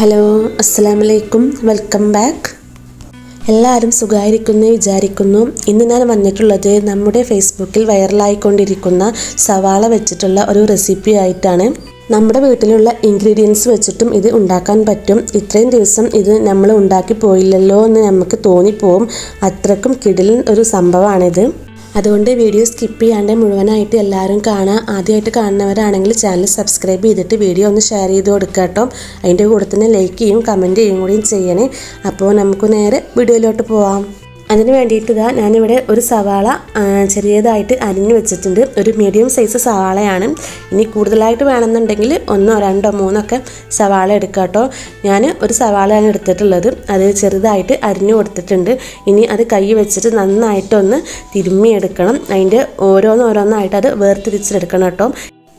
Hello അസ്സലാമു അലൈക്കും welcome back. എല്ലാവരും സുഖമായിരിക്കുന്നു വിചാരിക്കുന്നു. ഇന്ന് ഞാൻ വന്നിട്ടുള്ളത് നമ്മുടെ ഫേസ്ബുക്കിൽ വൈറലായിക്കൊണ്ടിരിക്കുന്ന സവാള വെച്ചിട്ടുള്ള ഒരു റെസിപ്പി ആയിട്ടാണ്. നമ്മുടെ വീട്ടിലുള്ള ഇൻഗ്രീഡിയൻസ് വെച്ചിട്ടും ഇത് ഉണ്ടാക്കാൻ പറ്റും. ഇത്രയും ദിവസം ഇത് നമ്മൾ ഉണ്ടാക്കി പോയില്ലല്ലോ എന്ന് നമുക്ക് തോന്നിപ്പോവും. അത്രക്കും കിടിലൻ ഒരു സംഭവമാണിത്. അതുകൊണ്ട് വീഡിയോ സ്കിപ്പ് ചെയ്യാണ്ട് മുഴുവനായിട്ട് എല്ലാവരും കാണുക ആദ്യമായിട്ട് കാണുന്നവരാണെങ്കിൽ ചാനൽ സബ്സ്ക്രൈബ് ചെയ്തിട്ട് വീഡിയോ ഒന്ന് ഷെയർ ചെയ്ത് കൊടുക്കുക കേട്ടോ അതിന്റെ കൂടെ തന്നെ ലൈക്ക് ചെയ്യും കമന്റ് ചെയ്യും കൂടിയും ചെയ്യണേ. അപ്പോൾ നമുക്ക് നേരെ വീഡിയോയിലോട്ട് പോവാം. അതിന് വേണ്ടിയിട്ട് ഇതാ ഞാനിവിടെ ഒരു സവാള ചെറിയതായിട്ട് അരിഞ്ഞു വെച്ചിട്ടുണ്ട്. ഒരു മീഡിയം സൈസ് സവാളയാണ്. ഇനി കൂടുതലായിട്ട് വേണമെന്നുണ്ടെങ്കിൽ ഒന്നോ രണ്ടോ മൂന്നോ ഒക്കെ സവാള എടുക്കാം കേട്ടോ. ഞാൻ ഒരു സവാളയാണ് എടുത്തിട്ടുള്ളത്. അത് ചെറുതായിട്ട് അരിഞ്ഞു കൊടുത്തിട്ടുണ്ട്. ഇനി അത് കൈ വെച്ചിട്ട് നന്നായിട്ടൊന്ന് തിരുമ്മിയെടുക്കണം. അതിന്റെ ഓരോന്നോരോന്നായിട്ട് അത് വേർതിരിച്ചെടുക്കണം കേട്ടോ.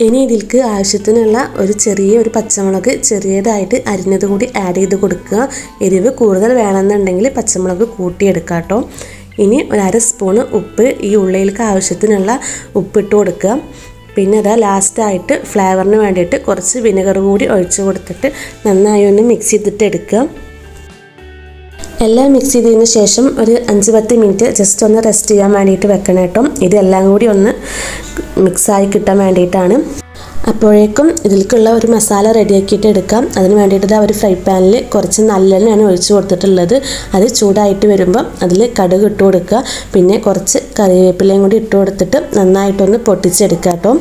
ഇനി ഇതിലേക്ക് ആവശ്യത്തിനുള്ള ഒരു ചെറിയ ഒരു പച്ചമുളക് ചെറിയതായിട്ട് അരിഞ്ഞത് കൂടി ആഡ് ചെയ്ത് കൊടുക്കുക. എരിവ് കൂടുതൽ വേണമെന്നുണ്ടെങ്കിൽ പച്ചമുളക് കൂട്ടിയെടുക്കുക കേട്ടോ. ഇനി ഒരു അര സ്പൂണ് ഉപ്പ് ഈ ഉള്ളിയിലേക്ക് ആവശ്യത്തിനുള്ള ഉപ്പിട്ട് കൊടുക്കുക. പിന്നെ അതാ ലാസ്റ്റായിട്ട് ഫ്ലേവറിന് വേണ്ടിയിട്ട് കുറച്ച് വിനെഗർ കൂടി ഒഴിച്ച് കൊടുത്തിട്ട് നന്നായി ഒന്ന് മിക്സ് ചെയ്തിട്ട് എടുക്കുക. എല്ലാം മിക്സ് ചെയ്തതിന് ശേഷം ഒരു അഞ്ച് പത്ത് മിനിറ്റ് ജസ്റ്റ് ഒന്ന് റെസ്റ്റ് ചെയ്യാൻ വേണ്ടിയിട്ട് വെക്കണം കേട്ടോ. ഇതെല്ലാം കൂടി ഒന്ന് മിക്സായി കിട്ടാൻ വേണ്ടിയിട്ടാണ്. അപ്പോഴേക്കും ഇതിലേക്കുള്ള ഒരു മസാല റെഡിയാക്കിയിട്ട് എടുക്കാം. അതിന് വേണ്ടിയിട്ട് ഒരു ഫ്രൈ പാനിൽ കുറച്ച് നല്ലെണ്ണയാണ് ഒഴിച്ച് കൊടുത്തിട്ടുള്ളത്. അത് ചൂടായിട്ട് വരുമ്പം അതിൽ കടുക് ഇട്ട് കൊടുക്കുക. പിന്നെ കുറച്ച് കറിവേപ്പിലയും കൂടി ഇട്ട് കൊടുത്തിട്ട് നന്നായിട്ടൊന്ന് പൊട്ടിച്ചെടുക്കാം കേട്ടോ.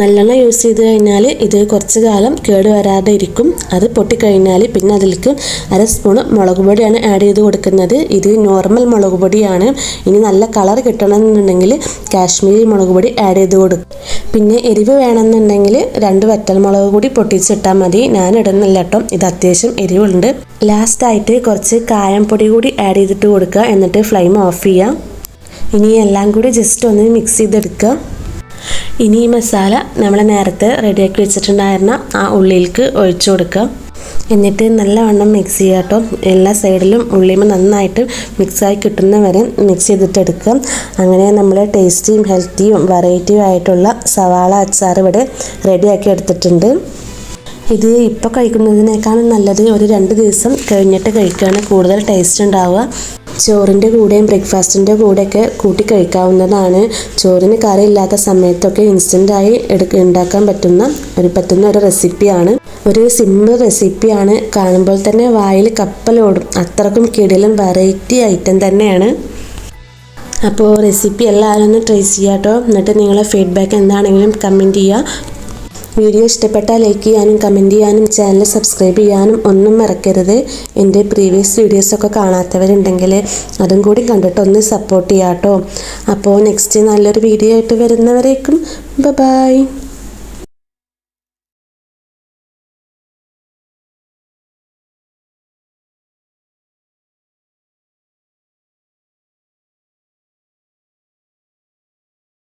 നല്ലെണ്ണ യൂസ് ചെയ്ത് കഴിഞ്ഞാൽ ഇത് കുറച്ച് കാലം കേട് വരാതെ ഇരിക്കും. അത് പൊട്ടിക്കഴിഞ്ഞാൽ പിന്നെ അതിലേക്ക് അര സ്പൂൺ മുളക് പൊടിയാണ് ആഡ് ചെയ്ത് കൊടുക്കുന്നത്. ഇത് നോർമൽ മുളക് പൊടിയാണ്. ഇനി നല്ല കളർ കിട്ടണമെന്നുണ്ടെങ്കിൽ കാശ്മീരി മുളക് പൊടി ആഡ് ചെയ്ത് കൊടുക്കും. പിന്നെ എരിവ് വേണമെന്നുണ്ടെങ്കിൽ രണ്ട് വറ്റൽമുളക് കൂടി പൊട്ടിച്ചിട്ടാൽ മതി. ഞാൻ ഇടുന്നില്ല കേട്ടോ. ഇത് അത്യാവശ്യം എരിവുണ്ട്. ലാസ്റ്റായിട്ട് കുറച്ച് കായം പൊടി കൂടി ആഡ് ചെയ്തിട്ട് കൊടുക്കുക. എന്നിട്ട് ഫ്ലെയിം ഓഫ് ചെയ്യുക. ഇനി എല്ലാം കൂടി ജസ്റ്റ് ഒന്ന് മിക്സ് ചെയ്തെടുക്കുക. ഇനി ഈ മസാല നമ്മൾ നേരത്തെ റെഡിയാക്കി വെച്ചിട്ടുണ്ടായിരുന്ന ആ ഉള്ളിയിലേക്ക് ഒഴിച്ചു കൊടുക്കുക. എന്നിട്ട് നല്ലവണ്ണം മിക്സ് ചെയ്യുക കേട്ടോ. എല്ലാ സൈഡിലും ഉള്ളിയുമ്പോൾ നന്നായിട്ട് മിക്സായി കിട്ടുന്ന വരെ മിക്സ് ചെയ്തിട്ട് എടുക്കുക. അങ്ങനെ നമ്മൾ ടേസ്റ്റിയും ഹെൽത്തിയും വെറൈറ്റിയും ആയിട്ടുള്ള സവാള അച്ചാർ ഇവിടെ റെഡിയാക്കി എടുത്തിട്ടുണ്ട്. ഇത് ഇപ്പോൾ കഴിക്കുന്നതിനേക്കാളും നല്ലത് ഒരു രണ്ട് ദിവസം കഴിഞ്ഞിട്ട് കഴിക്കുകയാണ് കൂടുതൽ ടേസ്റ്റ് ഉണ്ടാവുക. ചോറിന്റെ കൂടെയും ബ്രേക്ക്ഫാസ്റ്റിന്റെ കൂടെയൊക്കെ കൂട്ടി കഴിക്കാവുന്നതാണ്. ചോറിന് കറിയില്ലാത്ത സമയത്തൊക്കെ ഇൻസ്റ്റന്റായി എടുക്ക ഉണ്ടാക്കാൻ പറ്റുന്ന ഒരു പറ്റുന്ന ഒരു റെസിപ്പിയാണ് ഒരു സിമ്പിൾ റെസിപ്പിയാണ് കാണുമ്പോൾ തന്നെ വായിൽ കപ്പലോടും അത്രക്കും കിടിലും വെറൈറ്റി ഐറ്റം തന്നെയാണ്. അപ്പോൾ റെസിപ്പി എല്ലാവരും ഒന്ന് ട്രൈ ചെയ്യാട്ടോ. എന്നിട്ട് നിങ്ങളെ ഫീഡ്ബാക്ക് എന്താണെങ്കിലും കമന്റ് ചെയ്യുക. വീഡിയോ ഇഷ്ടപ്പെട്ടാൽ ലൈക്ക് ചെയ്യാനും കമന്റ് ചെയ്യാനും ചാനൽ സബ്സ്ക്രൈബ് ചെയ്യാനും ഒന്നും മറക്കരുത്. എന്റെ പ്രീവിയസ് വീഡിയോസൊക്കെ കാണാത്തവരുണ്ടെങ്കിൽ അതും കൂടി കണ്ടിട്ട് ഒന്ന് സപ്പോർട്ട് ചെയ്യാം കേട്ടോ അപ്പോൾ നെക്സ്റ്റ് നല്ലൊരു വീഡിയോ ആയിട്ട് വരുന്നവരേക്കും ബൈ